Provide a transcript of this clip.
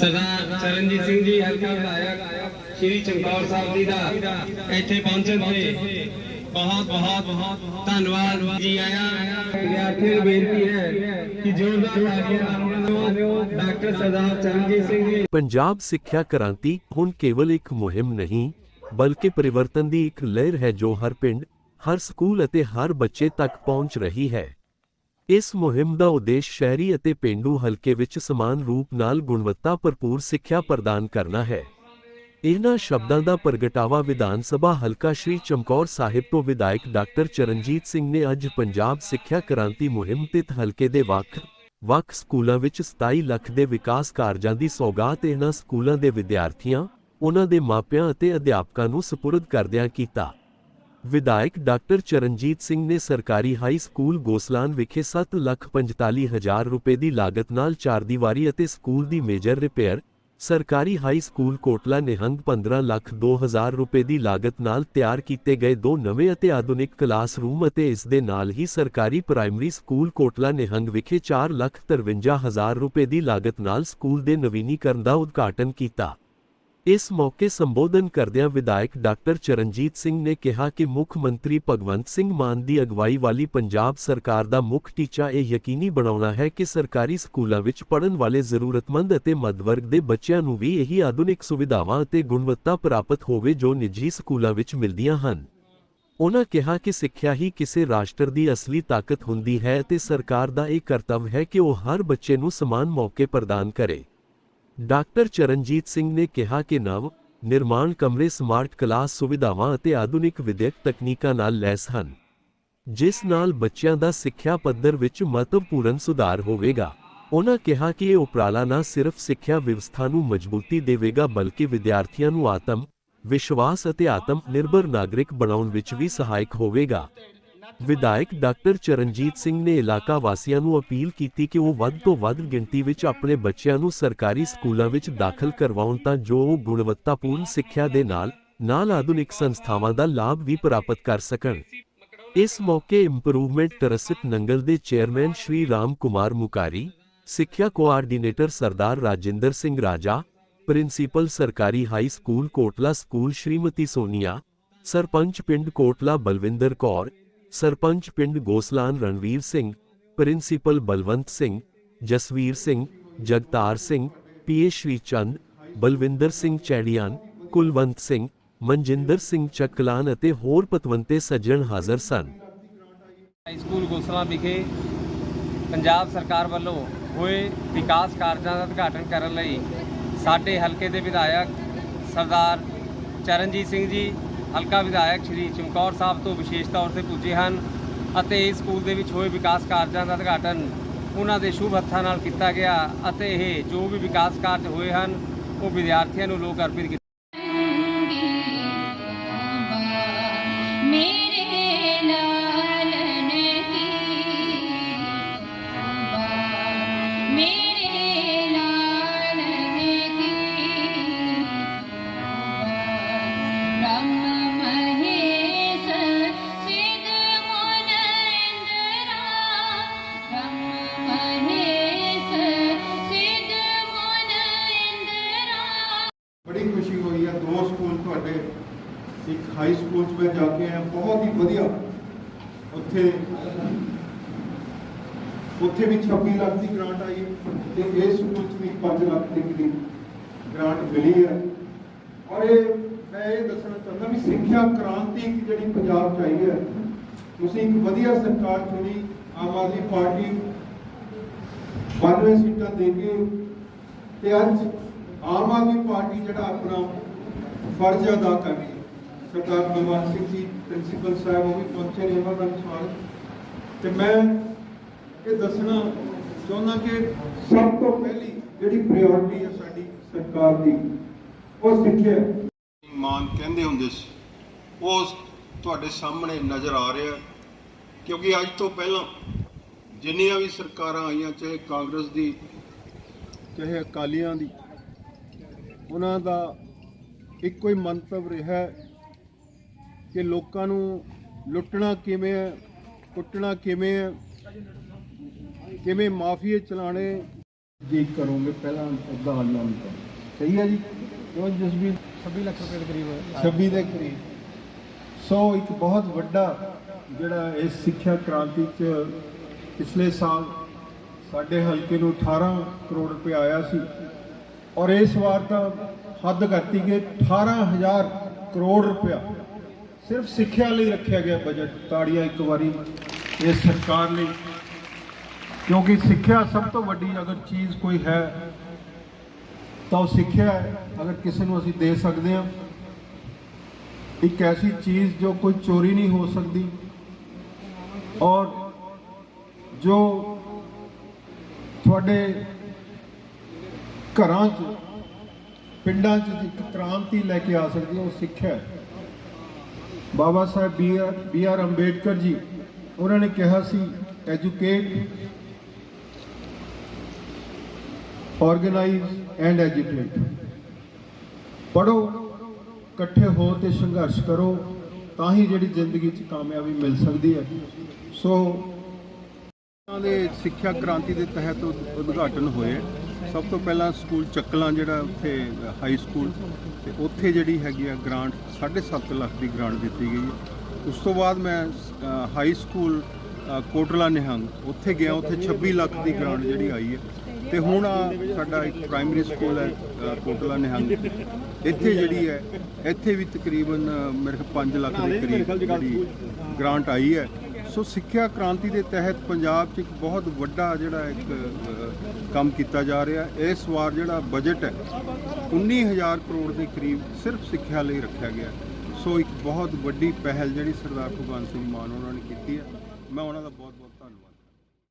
ਸਰਦਾਰ ਚਰਨਜੀਤ ਸਿੰਘ ਜੀ ਹਲਕਾ ਵਿਧਾਇਕ ਸ਼੍ਰੀ ਚਮਕੌਰ ਸਾਹਿਬ ਜੀ ਦਾ ਇੱਥੇ ਪਹੁੰਚਣ ਤੇ ਬਹੁਤ ਬਹੁਤ ਬਹੁਤ ਧੰਨਵਾਦ। ਜੀ ਆਇਆ ਵਿਦਿਆਰਥੀਆਂ ਨੂੰ ਬੇਨਤੀ ਹੈ ਕਿ ਜ਼ੋਰਦਾਰ ਤਾੜੀਆਂ ਨਾਲ ਡਾਕਟਰ ਸਰਦਾਰ ਚਰਨਜੀਤ ਸਿੰਘ ਜੀ। ਪੰਜਾਬ ਸਿੱਖਿਆ ਕ੍ਰਾਂਤੀ ਹੁਣ ਬਲਕਿ ਪਰਿਵਰਤਨ ਦੀ ਇੱਕ ਲਹਿਰ ਹੈ ਜੋ ਹਰ ਪਿੰਡ, ਹਰ ਸਕੂਲ ਅਤੇ ਹਰ ਬੱਚੇ ਤੱਕ ਪਹੁੰਚ ਰਹੀ ਹੈ। ਇਸ ਮੁਹਿੰਮ ਦਾ ਉਦੇਸ਼ ਸ਼ਹਿਰੀ ਅਤੇ ਪਿੰਡੂ ਹਲਕੇ ਵਿੱਚ ਸਮਾਨ ਰੂਪ ਨਾਲ ਗੁਣਵੱਤਾ ਭਰਪੂਰ ਸਿੱਖਿਆ ਪ੍ਰਦਾਨ ਕਰਨਾ ਹੈ। ਇਹਨਾਂ ਸ਼ਬਦਾਂ ਦਾ ਪ੍ਰਗਟਾਵਾ ਵਿਧਾਨ ਸਭਾ ਹਲਕਾ ਸ਼੍ਰੀ ਚਮਕੌਰ ਸਾਹਿਬ ਤੋਂ ਵਿਧਾਇਕ ਡਾਕਟਰ ਚਰਨਜੀਤ ਸਿੰਘ ਨੇ ਅੱਜ ਪੰਜਾਬ ਸਿੱਖਿਆ ਕ੍ਰਾਂਤੀ ਮੁਹਿੰਮ ਤਿਤ ਹਲਕੇ ਦੇ ਵੱਖ ਵੱਖ ਸਕੂਲਾਂ ਵਿੱਚ 27 ਲੱਖ ਦੇ ਵਿਕਾਸ ਕਾਰਜਾਂ ਦੀ ਸੌਗਾਤ ਇਹਨਾਂ ਸਕੂਲਾਂ ਦੇ ਵਿਦਿਆਰਥੀਆਂ ਉਹਨਾਂ ਦੇ ਮਾਪਿਆਂ ਅਤੇ ਅਧਿਆਪਕਾਂ ਨੂੰ ਸਪੁਰਦ ਕਰਦਿਆਂ ਕੀਤਾ। ਵਿਧਾਇਕ ਡਾਕਟਰ ਚਰਨਜੀਤ ਸਿੰਘ ਨੇ ਸਰਕਾਰੀ ਹਾਈ ਸਕੂਲ ਗੋਸਲਾਨ ਵਿਖੇ 7,45,000 ਰੁਪਏ ਦੀ ਲਾਗਤ ਨਾਲ ਚਾਰਦੀਵਾਰੀ ਅਤੇ ਸਕੂਲ ਦੀ ਮੇਜਰ ਰਿਪੇਅਰ ਸਰਕਾਰੀ ਹਾਈ ਸਕੂਲ ਕੋਟਲਾ ਨਿਹੰਗ 15 ਲੱਖ 2000 ਰੁਪਏ ਦੀ ਲਾਗਤ ਨਾਲ ਤਿਆਰ ਕੀਤੇ ਗਏ ਦੋ ਨਵੇਂ ਅਤੇ ਆਧੁਨਿਕ ਕਲਾਸਰੂਮ ਅਤੇ ਇਸ ਦੇ ਨਾਲ ਹੀ ਸਰਕਾਰੀ ਪ੍ਰਾਇਮਰੀ ਸਕੂਲ ਕੋਟਲਾ ਨਿਹੰਗ ਵਿਖੇ 4 ਲੱਖ 53000 ਰੁਪਏ ਦੀ ਲਾਗਤ ਨਾਲ ਸਕੂਲ ਦੇ ਨਵੀਨੀਕਰਨ ਦਾ ਉਦਘਾਟਨ ਕੀਤਾ। ਇਸ ਮੌਕੇ ਸੰਬੋਧਨ ਕਰਦਿਆਂ ਵਿਧਾਇਕ ਡਾਕਟਰ ਚਰਨਜੀਤ ਸਿੰਘ ਨੇ ਕਿਹਾ ਕਿ ਮੁੱਖ ਮੰਤਰੀ ਭਗਵੰਤ ਸਿੰਘ ਮਾਨ ਦੀ ਅਗਵਾਈ ਵਾਲੀ ਪੰਜਾਬ ਸਰਕਾਰ ਦਾ ਮੁੱਖ ਟੀਚਾ ਇਹ ਯਕੀਨੀ ਬਣਾਉਣਾ ਹੈ ਕਿ ਸਰਕਾਰੀ ਸਕੂਲਾਂ ਵਿੱਚ ਪੜ੍ਹਨ ਵਾਲੇ ਜ਼ਰੂਰਤਮੰਦ ਅਤੇ ਮੱਧਵਰਗ ਦੇ ਬੱਚਿਆਂ ਨੂੰ ਵੀ ਇਹੀ ਆਧੁਨਿਕ ਸੁਵਿਧਾਵਾਂ ਅਤੇ ਗੁਣਵੱਤਾ ਪ੍ਰਾਪਤ ਹੋਵੇ ਜੋ ਨਿੱਜੀ ਸਕੂਲਾਂ ਵਿੱਚ ਮਿਲਦੀਆਂ ਹਨ। ਉਨ੍ਹਾਂ ਕਿਹਾ ਕਿ ਸਿੱਖਿਆ ਹੀ ਕਿਸੇ ਰਾਸ਼ਟਰ ਦੀ ਅਸਲੀ ਤਾਕਤ ਹੁੰਦੀ ਹੈ ਅਤੇ ਸਰਕਾਰ ਦਾ ਇਹ ਕਰਤੱਵ ਹੈ ਕਿ ਉਹ ਹਰ ਬੱਚੇ ਨੂੰ ਸਮਾਨ ਮੌਕੇ ਪ੍ਰਦਾਨ ਕਰੇ। ਡਾਕਟਰ ਚਰਨਜੀਤ ਸਿੰਘ ਨੇ ਕਿਹਾ ਕਿ ਨਵ ਨਿਰਮਾਣ ਕਮਰੇ ਸਮਾਰਟ ਕਲਾਸ ਸੁਵਿਧਾਵਾਂ ਅਤੇ ਆਧੁਨਿਕ ਵਿਦਿਅਕ ਤਕਨੀਕਾਂ ਨਾਲ ਲੈਸ ਹਨ, ਜਿਸ ਨਾਲ ਬੱਚਿਆਂ ਦਾ ਸਿੱਖਿਆ ਪੱਧਰ ਵਿੱਚ ਮਹੱਤਵਪੂਰਨ ਸੁਧਾਰ ਹੋਵੇਗਾ। ਉਹਨਾਂ ਕਿਹਾ ਕਿ ਇਹ ਉਪਰਾਲਾ ਨਾ ਸਿਰਫ ਸਿੱਖਿਆ ਵਿਵਸਥਾ ਨੂੰ ਮਜ਼ਬੂਤੀ ਦੇਵੇਗਾ, ਬਲਕਿ ਵਿਦਿਆਰਥੀਆਂ ਨੂੰ ਆਤਮ ਵਿਸ਼ਵਾਸ ਅਤੇ ਆਤਮ ਨਿਰਭਰ ਨਾਗਰਿਕ ਬਣਾਉਣ ਵਿੱਚ ਵੀ ਸਹਾਇਕ ਹੋਵੇਗਾ। ਵਿਧਾਇਕ ਡਾਕਟਰ ਚਰਨਜੀਤ ਸਿੰਘ ਨੇ ਇਲਾਕਾ ਵਾਸੀਆਂ ਨੂੰ ਅਪੀਲ ਕੀਤੀ ਕਿ ਉਹ ਵੱਧ ਤੋਂ ਵੱਧ ਗਿਣਤੀ ਵਿੱਚ ਆਪਣੇ ਬੱਚਿਆਂ ਨੂੰ ਸਰਕਾਰੀ ਸਕੂਲਾਂ ਵਿੱਚ ਦਾਖਲ ਕਰਵਾਉਣ ਤਾਂ ਜੋ ਉਹ ਗੁਣਵੱਤਾਪੂਰਨ ਸਿੱਖਿਆ ਦੇ ਨਾਲ ਨਾਲ ਆਧੁਨਿਕ ਸੰਸਥਾਵਾਂ ਦਾ ਲਾਭ ਵੀ ਪ੍ਰਾਪਤ ਕਰ ਸਕਣ। ਇਸ ਮੌਕੇ ਇੰਪਰੂਵਮੈਂਟ ਟਰਸਟ ਨੰਗਲ ਦੇ ਚੇਅਰਮੈਨ ਸ਼੍ਰੀ ਰਾਮ ਕੁਮਾਰ ਮੁਕਾਰੀ, ਸਿੱਖਿਆ ਕੋਆਰਡੀਨੇਟਰ ਸਰਦਾਰ ਰਾਜਿੰਦਰ ਸਿੰਘ ਰਾਜਾ, ਪ੍ਰਿੰਸੀਪਲ ਸਰਕਾਰੀ high school Kotla school Shrimati Sonia, sarpanch ਪਿੰਡ ਕੋਟਲਾ ਬਲਵਿੰਦਰ ਕੌਰ ਸਰਪੰਚ ਪਿੰਡ Goslan Ranvir Singh, principal Balwant Singh, Jasvir Singh, Jagtar Singh, P A Shri Chand, Balwinder Singh Chairian, Kulwant Singh, Manjinder Singh Chaklan ਅਤੇ ਹੋਰ ਪਤਵੰਤੇ ਸੱਜਣ ਹਾਜ਼ਰ ਸਨ। High school Gosla ਵਿਖੇ ਪੰਜਾਬ ਸਰਕਾਰ ਵੱਲੋਂ ਹੋਏ ਵਿਕਾਸ ਕਾਰਜਾਂ ਦਾ ਉਦਘਾਟਨ ਕਰਨ ਲਈ ਸਾਡੇ ਹਲਕੇ ਦੇ ਵਿਧਾਇਕ ਸਰਦਾਰ ਚਰਨਜੀਤ ਸਿੰਘ ਜੀ ਹਲਕਾ ਵਿਧਾਇਕ ਸ਼੍ਰੀ ਚਮਕੌਰ ਸਾਹਿਬ ਤੋਂ ਵਿਸ਼ੇਸ਼ ਤੌਰ ਤੇ ਪੁੱਜੇ ਹਨ ਅਤੇ ਇਸ ਸਕੂਲ ਦੇ ਵਿੱਚ ਹੋਏ ਵਿਕਾਸ ਕਾਰਜਾਂ ਦਾ ਉਦਘਾਟਨ ਉਹਨਾਂ ਦੇ ਸ਼ੁਭ ਹੱਥਾਂ ਨਾਲ ਕੀਤਾ ਗਿਆ ਅਤੇ ਇਹ ਜੋ ਵੀ ਵਿਕਾਸ ਕਾਰਜ ਹੋਏ ਹਨ, ਉਹ ਵਿਦਿਆਰਥੀਆਂ ਨੂੰ ਲੋਕ ਅਰਪਿਤ ਇੱਕ ਹਾਈ ਸਕੂਲ ਚ ਮੈਂ ਜਾ ਕੇ ਆਇਆ, ਬਹੁਤ ਹੀ ਵਧੀਆ। ਉੱਥੇ ਉੱਥੇ ਵੀ 26 ਲੱਖ ਦੀ ਗ੍ਰਾਂਟ ਆਈ ਹੈ ਤੇ ਇਸ ਸਕੂਲ ਚ ਵੀ 5 ਲੱਖ ਦੀ ਦੀ ਗ੍ਰਾਂਟ ਮਿਲੀ ਹੈ। ਔਰ ਇਹ ਮੈਂ ਇਹ ਦੱਸਣਾ ਚਾਹੁੰਦਾ ਵੀ ਸਿੱਖਿਆ ਕ੍ਰਾਂਤੀ ਇੱਕ ਜਿਹੜੀ ਪੰਜਾਬ ਚ ਆਈ ਹੈ, ਤੁਸੀਂ ਇੱਕ ਵਧੀਆ ਸਰਕਾਰ ਚੁਣੀ, ਆਮ ਆਦਮੀ ਪਾਰਟੀ 92 ਸੀਟਾਂ ਦੇ ਕੇ ਤੇ ਅੱਜ ਆਮ ਆਦਮੀ ਪਾਰਟੀ ਜਿਹੜਾ ਆਪਣਾ ਫਰਜ਼ ਅਦਾ ਕਰ ਰਹੀ ਹੈ। ਸਰਦਾਰ ਭਗਵੰਤ ਸਿੰਘ ਜੀ, ਪ੍ਰਿੰਸੀਪਲ ਸਾਹਿਬ ਉਹ ਵੀ ਪਹੁੰਚੇ ਨੇ, ਉਹਨਾਂ ਦਾ ਸਵਾਗਤ। ਤੇ ਮੈਂ ਇਹ ਦੱਸਣਾ ਚਾਹੁੰਦਾ ਕਿ ਸਭ ਤੋਂ ਪਹਿਲੀ ਜਿਹੜੀ ਪ੍ਰਾਇੋਰਟੀ ਹੈ ਸਾਡੀ ਸਰਕਾਰ ਦੀ, ਉਹ ਸਿੱਖਿਆ ਮਾਨ ਕਹਿੰਦੇ ਹੁੰਦੇ ਸੀ, ਉਹ ਤੁਹਾਡੇ ਸਾਹਮਣੇ ਨਜ਼ਰ ਆ ਰਿਹਾ ਕਿਉਂਕਿ ਅੱਜ ਤੋਂ ਪਹਿਲਾਂ ਜਿੰਨੀਆਂ ਵੀ ਸਰਕਾਰਾਂ ਆਈਆਂ, ਚਾਹੇ ਕਾਂਗਰਸ ਦੀ, ਚਾਹੇ ਅਕਾਲੀਆਂ ਦੀ, ਉਹਨਾਂ ਦਾ ਇੱਕੋ ਹੀ ਮੰਤਵ ਰਿਹਾ ਕਿ ਲੋਕਾਂ ਨੂੰ ਲੁੱਟਣਾ ਕਿਵੇਂ ਹੈ ਕੁੱਟਣਾ ਕਿਵੇਂ ਹੈ ਕਿਵੇਂ ਮਾਫੀਏ ਚਲਾਣੇ ਜੀ ਕਰੋਗੇ ਪਹਿਲਾਂ ਅੱਧਾ ਹੱਲ ਨਾਲ ਕਰੋ। ਸਹੀ ਹੈ ਜੀ? ਕਿਉਂ ਜਸਬੀਰ 26 ਲੱਖ ਰੁਪਏ ਦੇ ਕਰੀਬ 26 ਦੇ ਕਰੀਬ। ਸੋ ਇੱਕ ਬਹੁਤ ਵੱਡਾ ਜਿਹੜਾ ਇਸ ਸਿੱਖਿਆ ਕ੍ਰਾਂਤੀ ਚ ਪਿਛਲੇ ਸਾਲ ਸਾਡੇ ਹਲਕੇ ਨੂੰ 18 ਕਰੋੜ ਰੁਪਏ ਆਇਆ ਸੀ ਔਰ ਇਸ ਵਾਰ ਤਾਂ ਹੱਦ ਕਰਤੀ ਕਿ 18000 ਕਰੋੜ ਰੁਪਇਆ ਸਿਰਫ ਸਿੱਖਿਆ ਲਈ ਰੱਖਿਆ ਗਿਆ ਬਜਟ ਤਾੜੀਆਂ ਇੱਕ ਵਾਰੀ ਇਸ ਸਰਕਾਰ ਲਈ। ਕਿਉਂਕਿ ਸਿੱਖਿਆ ਸਭ ਤੋਂ ਵੱਡੀ ਅਗਰ ਚੀਜ਼ ਕੋਈ ਹੈ, ਤਾਂ ਉਹ ਸਿੱਖਿਆ ਹੈ, ਅਗਰ ਕਿਸੇ ਨੂੰ ਅਸੀਂ ਦੇ ਸਕਦੇ ਹਾਂ। ਇੱਕ ਐਸੀ ਚੀਜ਼ ਜੋ ਕੋਈ ਚੋਰੀ ਨਹੀਂ ਹੋ ਸਕਦੀ ਔਰ ਜੋ ਤੁਹਾਡੇ ਘਰਾਂ 'ਚ, ਪਿੰਡਾਂ 'ਚ ਇੱਕ ਕ੍ਰਾਂਤੀ ਲੈ ਕੇ ਆ ਸਕਦੀ ਹੈ, ਉਹ ਸਿੱਖਿਆ ਹੈ। Baba Sahib B R B R Ambedkar ji, ਉਹਨਾਂ ਨੇ ਕਿਹਾ ਸੀ ਐਜੂਕੇਟ ਆਰਗੇਨਾਈਜ਼ ਐਂਡ ਐਜੂਕੇਟ ਪੜੋ ਇਕੱਠੇ ਹੋ ਤੇ ਸੰਘਰਸ਼ ਕਰੋ, ਤਾਂ ਹੀ ਜਿਹੜੀ ਜ਼ਿੰਦਗੀ 'ਚ ਕਾਮਯਾਬੀ ਮਿਲ ਸਕਦੀ ਹੈ। ਸੋ, ਦੇ ਸਿੱਖਿਆ ਕ੍ਰਾਂਤੀ ਦੇ ਤਹਿਤ ਉਦ- ਉਦਘਾਟਨ ਹੋਏ। ਸਭ ਤੋਂ ਪਹਿਲਾਂ ਸਕੂਲ ਚੱਕਲਾਂ ਜਿਹੜਾ ਉੱਥੇ ਹਾਈ ਸਕੂਲ ਤੇ ਉੱਥੇ ਜਿਹੜੀ ਹੈਗੀ ਆ ਗ੍ਰਾਂਟ 7.5 ਲੱਖ ਦੀ ਗ੍ਰਾਂਟ ਦਿੱਤੀ ਗਈ ਹੈ। ਉਸ ਤੋਂ ਬਾਅਦ ਮੈਂ ਹਾਈ ਸਕੂਲ ਕੋਟਲਾ ਨਿਹੰਗ, ਉੱਥੇ ਗਿਆ, ਉੱਥੇ 26 ਲੱਖ ਦੀ ਗ੍ਰਾਂਟ ਜਿਹੜੀ ਆਈ ਹੈ। ਤੇ ਹੁਣ ਆ ਸਾਡਾ ਇੱਕ ਪ੍ਰਾਇਮਰੀ ਸਕੂਲ ਹੈ ਕੋਟਲਾ ਨਿਹੰਗ। ਇੱਥੇ ਜਿਹੜੀ ਹੈ, ਇੱਥੇ ਵੀ ਤਕਰੀਬਨ ਮੇਰੇ ਖਿਆਲ 5 ਲੱਖ ਦੇ ਕਰੀਬ ਜਿਹੜੀ ਗ੍ਰਾਂਟ ਆਈ ਹੈ। ਸੋ ਸਿੱਖਿਆ ਕ੍ਰਾਂਤੀ ਦੇ ਤਹਿਤ ਪੰਜਾਬ 'ਚ ਇੱਕ ਬਹੁਤ ਵੱਡਾ ਜਿਹੜਾ ਇੱਕ ਕੰਮ ਕੀਤਾ ਜਾ ਰਿਹਾ। ਇਸ ਵਾਰ ਜਿਹੜਾ ਬਜਟ ਹੈ 19000 ਕਰੋੜ ਦੇ ਕਰੀਬ ਸਿਰਫ ਸਿੱਖਿਆ ਲਈ ਰੱਖਿਆ ਗਿਆ ਸੋ ਇੱਕ ਬਹੁਤ ਵੱਡੀ ਪਹਿਲ ਜਿਹੜੀ ਸਰਦਾਰ ਭਗਵੰਤ ਸਿੰਘ ਮਾਨ ਉਹਨਾਂ ਨੇ ਕੀਤੀ ਹੈ। ਮੈਂ ਉਹਨਾਂ ਦਾ ਬਹੁਤ ਬਹੁਤ